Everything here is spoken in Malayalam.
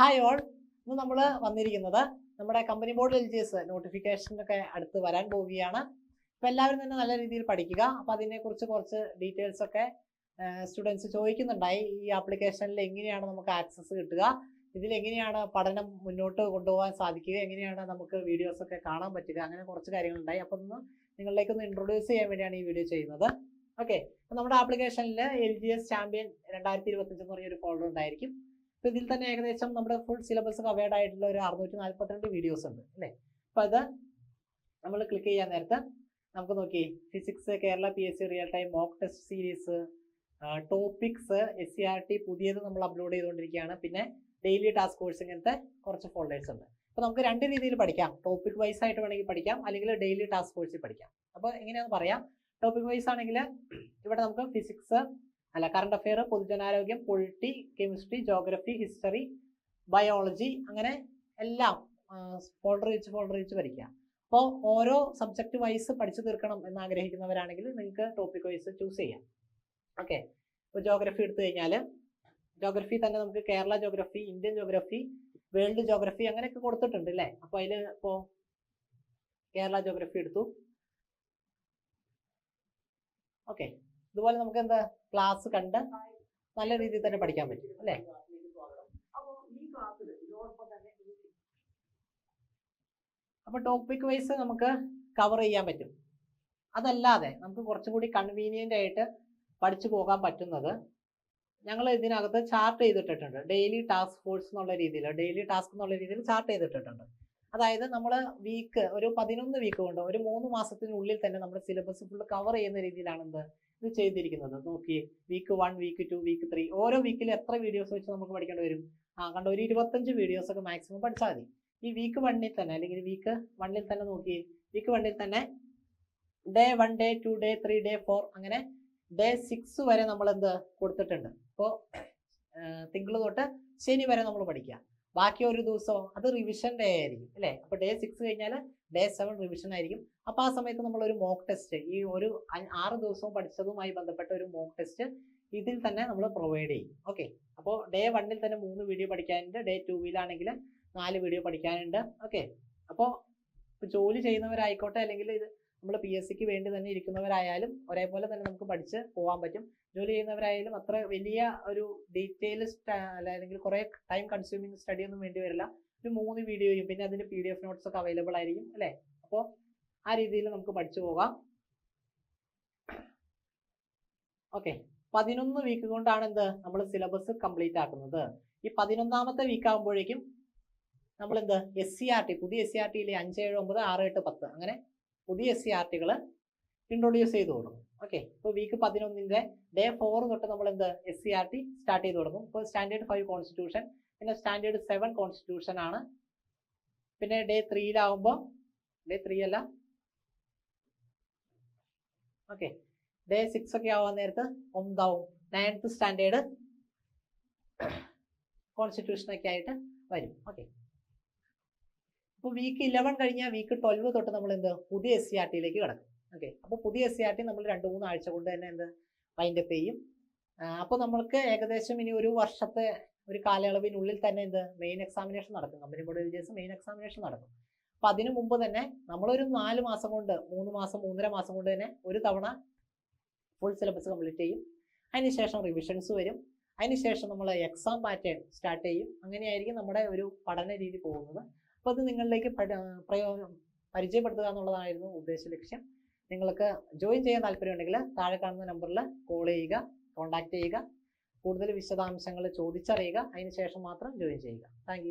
ഹായ് ഓൾ ഇന്ന് നമ്മൾ വന്നിരിക്കുന്നത് നമ്മുടെ company board L G S നോട്ടിഫിക്കേഷനൊക്കെ അടുത്ത് വരാൻ പോവുകയാണ്. അപ്പം എല്ലാവരും തന്നെ നല്ല രീതിയിൽ പഠിക്കുക. അപ്പോൾ അതിനെക്കുറിച്ച് കുറച്ച് ഡീറ്റെയിൽസ് ഒക്കെ സ്റ്റുഡൻസ് ചോദിക്കുന്നുണ്ടായി. ഈ ആപ്ലിക്കേഷനിൽ എങ്ങനെയാണ് നമുക്ക് ആക്സസ് കിട്ടുക? ഇതിൽ എങ്ങനെയാണ് പഠനം മുന്നോട്ട് കൊണ്ടുപോകാൻ സാധിക്കുക? എങ്ങനെയാണ് നമുക്ക് വീഡിയോസ് ഒക്കെ കാണാൻ പറ്റുക? അങ്ങനെ കുറച്ച് കാര്യങ്ങളുണ്ടായി. അപ്പോൾ ഒന്ന് നിങ്ങളിലേക്ക് ഒന്ന് ഇൻട്രൊഡ്യൂസ് ചെയ്യാൻ വേണ്ടിയാണ് ഈ വീഡിയോ ചെയ്യുന്നത്. ഓക്കെ നമ്മുടെ ആപ്ലിക്കേഷനിൽ എൽ ജി എസ് ചാമ്പ്യൻ രണ്ടായിരത്തി ഇരുപത്തഞ്ച് എന്ന് പറഞ്ഞൊരു ഫോൾഡർ ഉണ്ടായിരിക്കും. അപ്പോൾ ഇതിൽ തന്നെ ഏകദേശം നമ്മുടെ ഫുൾ സിലബസ് കവേർഡ് ആയിട്ടുള്ള ഒരു അറുന്നൂറ്റി നാൽപ്പത്തിരണ്ട് വീഡിയോസ് ഉണ്ട് അല്ലേ? അപ്പോൾ അത് നമ്മൾ ക്ലിക്ക് ചെയ്യാൻ നേരത്തെ നമുക്ക് നോക്കി physics Kerala P S C real time mock test series topics S C R T പുതിയത് നമ്മൾ അപ്ലോഡ് ചെയ്തുകൊണ്ടിരിക്കുകയാണ്. പിന്നെ ഡെയിലി ടാസ്ക് കോഴ്സ് ഇങ്ങനത്തെ കുറച്ച് ഫോൾഡേഴ്സ് ഉണ്ട്. അപ്പോൾ നമുക്ക് രണ്ട് രീതിയിൽ പഠിക്കാം. ടോപ്പിക് വൈസ് ആയിട്ട് വേണമെങ്കിൽ പഠിക്കാം അല്ലെങ്കിൽ ഡെയിലി ടാസ്ക് കോഴ്സിൽ പഠിക്കാം. അപ്പോൾ എങ്ങനെയാണെന്ന് പറയാം. ടോപ്പിക് വൈസ് ആണെങ്കിൽ ഇവിടെ നമുക്ക് ഫിസിക്സ് അല്ല current affair പൊതുജനാരോഗ്യം polity chemistry geography history biology അങ്ങനെ എല്ലാം ഫോൾഡർ വെച്ച് ഫോൾഡർ വെച്ച് പഠിക്കുക. അപ്പോൾ ഓരോ സബ്ജക്റ്റ് വൈസ് പഠിച്ചു തീർക്കണം എന്ന് ആഗ്രഹിക്കുന്നവരാണെങ്കിൽ നിങ്ങൾക്ക് ടോപ്പിക് വൈസ് ചൂസ് ചെയ്യാം. ഓക്കെ ഇപ്പോൾ ജോഗ്രഫി എടുത്തു കഴിഞ്ഞാൽ ജോഗ്രഫി തന്നെ നമുക്ക് Kerala geography Indian geography world geography അങ്ങനെയൊക്കെ കൊടുത്തിട്ടുണ്ട് അല്ലേ? അപ്പോൾ അതിൽ ഇപ്പോൾ കേരള ജോഗ്രഫി എടുത്തു. ഓക്കെ ഇതുപോലെ നമുക്ക് എന്താ ക്ലാസ് കണ്ട് നല്ല രീതിയിൽ തന്നെ പഠിക്കാൻ പറ്റും അല്ലേ? അപ്പൊ ടോപ്പിക് വൈസ് നമുക്ക് കവർ ചെയ്യാൻ പറ്റും. അതല്ലാതെ നമുക്ക് കുറച്ചും കൂടി കൺവീനിയന്റ് ആയിട്ട് പഠിച്ചു പോകാൻ പറ്റുന്നത് ഞങ്ങൾ ഇതിനകത്ത് ചാർട്ട് ചെയ്തിട്ടിട്ടുണ്ട്. ഡെയിലി ടാസ്ക് ഫോഴ്സ് എന്നുള്ള രീതിയിൽ ഡെയിലി ടാസ്ക് എന്നുള്ള രീതിയിൽ ചാർട്ട് ചെയ്തിട്ടിട്ടുണ്ട്. അതായത് നമ്മൾ വീക്ക് ഒരു പതിനൊന്ന് വീക്ക് കൊണ്ട് ഒരു മൂന്ന് മാസത്തിനുള്ളിൽ തന്നെ നമ്മുടെ സിലബസ് ഫുൾ കവർ ചെയ്യുന്ന രീതിയിലാണ് എന്ത്? ഇത് ചെയ്തിരിക്കുന്നത്. നോക്കി. Week one week two week three ഓരോ വീക്കിൽ എത്ര വീഡിയോസ് വെച്ച് നമുക്ക് പഠിക്കേണ്ടി വരും? ആ കണ്ട ഒരു ഇരുപത്തഞ്ച് വീഡിയോസ് ഒക്കെ മാക്സിമം പഠിച്ചാൽ മതി. ഈ വീക്ക് വണ്ണിൽ തന്നെ അല്ലെങ്കിൽ വീക്ക് വണ്ണിൽ തന്നെ നോക്കി. വീക്ക് വണ്ണിൽ തന്നെ day one day two day three day four അങ്ങനെ ഡേ സിക്സ് വരെ നമ്മൾ എന്ത് കൊടുത്തിട്ടുണ്ട്? അപ്പോൾ തിങ്കൾ തൊട്ട് ശനി വരെ നമ്മൾ പഠിക്കുക ബാക്കി ഒരു ദിവസമോ അത് റിവിഷൻ ഡേ ആയിരിക്കും അല്ലേ? അപ്പോൾ ഡേ സിക്സ് കഴിഞ്ഞാൽ ഡേ സെവൻ റിവിഷൻ ആയിരിക്കും. അപ്പോൾ ആ സമയത്ത് നമ്മൾ ഒരു മോക്ക് ടെസ്റ്റ് ഈ ഒരു ആറ് ദിവസവും പഠിച്ചതുമായി ബന്ധപ്പെട്ട ഒരു മോക്ക് ടെസ്റ്റ് ഇതിൽ തന്നെ നമ്മൾ പ്രൊവൈഡ് ചെയ്യും. ഓക്കെ അപ്പോൾ ഡേ വണ്ണിൽ തന്നെ മൂന്ന് വീഡിയോ പഠിക്കാനുണ്ട് ഡേ ടൂവിലാണെങ്കിൽ നാല് വീഡിയോ പഠിക്കാനുണ്ട്. ഓക്കെ അപ്പോൾ ജോലി ചെയ്യുന്നവരായിക്കോട്ടെ അല്ലെങ്കിൽ ഇത് നമ്മൾ പി എസ് സിക്ക് വേണ്ടി തന്നെ ഇരിക്കുന്നവരായാലും ഒരേപോലെ തന്നെ നമുക്ക് പഠിച്ച് പോകാൻ പറ്റും. ജോലി ചെയ്യുന്നവരായാലും അത്ര വലിയ ഒരു ഡീറ്റെയിൽ അല്ലെങ്കിൽ കുറേ ടൈം കൺസ്യൂമിങ് സ്റ്റഡി ഒന്നും വേണ്ടി വരില്ല. ഒരു മൂന്ന് വീഡിയോയും പിന്നെ അതിന്റെ പി ഡി എഫ് നോട്ട്സ് ഒക്കെ അവൈലബിൾ ആയിരിക്കും അല്ലേ? അപ്പോൾ ആ രീതിയിൽ നമുക്ക് പഠിച്ചു പോകാം. ഓക്കെ പതിനൊന്ന് വീക്ക് കൊണ്ടാണ് എന്ത്? നമ്മൾ സിലബസ് കംപ്ലീറ്റ് ആക്കുന്നത്. ഈ പതിനൊന്നാമത്തെ വീക്ക് ആകുമ്പോഴേക്കും നമ്മൾ എന്ത് എസ് സി ആർ ടി പുതിയ എസ് സി ആർ ടിയിലെ അഞ്ച് ഏഴ് ഒമ്പത് ആറ് എട്ട് പത്ത്. അങ്ങനെ പുതിയ എസ് സി ആർ ടികൾ ഇൻട്രൊഡ്യൂസ് ചെയ്തു തുടങ്ങും. ഓക്കെ ഇപ്പോൾ വീക്ക് പതിനൊന്നിന്റെ ഡേ ഫോർ തൊട്ട് നമ്മൾ എന്ത് S C R T start ചെയ്ത് തുടങ്ങും. ഇപ്പോൾ സ്റ്റാൻഡേർഡ് ഫൈവ് കോൺസ്റ്റിറ്റ്യൂഷൻ പിന്നെ സ്റ്റാൻഡേർഡ് സെവൻ കോൺസ്റ്റിറ്റ്യൂഷൻ ആണ്. പിന്നെ ഡേ ത്രീയിലാവുമ്പോൾ ഡേ ത്രീ അല്ല. ഓക്കെ ഡേ സിക്സ് ഒക്കെ ആവാൻ നേരത്ത് ഒന്നാവും. നയൻത്ത് സ്റ്റാൻഡേർഡ് കോൺസ്റ്റിറ്റ്യൂഷനൊക്കെ ആയിട്ട് വരും. ഓക്കെ അപ്പോൾ വീക്ക് ഇലവൻ കഴിഞ്ഞാൽ വീക്ക് ട്വൽവ് തൊട്ട് നമ്മൾ എന്ത് പുതിയ എസ് സി ആർ ടിയിലേക്ക് കിടക്കും. ഓക്കെ അപ്പോൾ പുതിയ എസ് സി ആർ ടി നമ്മൾ രണ്ട് മൂന്ന് ആഴ്ച കൊണ്ട് തന്നെ എന്ത് വൈൻഡപ്പ് ചെയ്യും. അപ്പോൾ നമ്മൾക്ക് ഏകദേശം ഇനി ഒരു വർഷത്തെ ഒരു കാലയളവിനുള്ളിൽ തന്നെ എന്ത് മെയിൻ എക്സാമിനേഷൻ നടക്കും. കമ്പനി ബോർഡ് വിജയസ് മെയിൻ എക്സാമിനേഷൻ നടക്കും. അപ്പം അതിനു മുമ്പ് തന്നെ നമ്മളൊരു നാല് മാസം കൊണ്ട് മൂന്ന് മാസം മൂന്നര മാസം കൊണ്ട് തന്നെ ഒരു തവണ ഫുൾ സിലബസ് കംപ്ലീറ്റ് ചെയ്യും. അതിനുശേഷം റിവിഷൻസ് വരും. അതിനുശേഷം നമ്മൾ എക്സാം പാറ്റേൺ സ്റ്റാർട്ട് ചെയ്യും. അങ്ങനെയായിരിക്കും നമ്മുടെ ഒരു പഠന രീതി പോകുന്നത്. അപ്പോൾ അത് നിങ്ങളിലേക്ക് പ്രയോജനം പരിചയപ്പെടുത്തുക എന്നുള്ളതായിരുന്നു ഉദ്ദേശ ലക്ഷ്യം. നിങ്ങൾക്ക് ജോയിൻ ചെയ്യാൻ താല്പര്യമുണ്ടെങ്കിൽ താഴെ കാണുന്ന നമ്പറിൽ കോൾ ചെയ്യുക കോൺടാക്ട് ചെയ്യുക. കൂടുതൽ വിശദാംശങ്ങൾ ചോദിച്ചറിയുക. അതിനുശേഷം മാത്രം ജോയിൻ ചെയ്യുക. താങ്ക്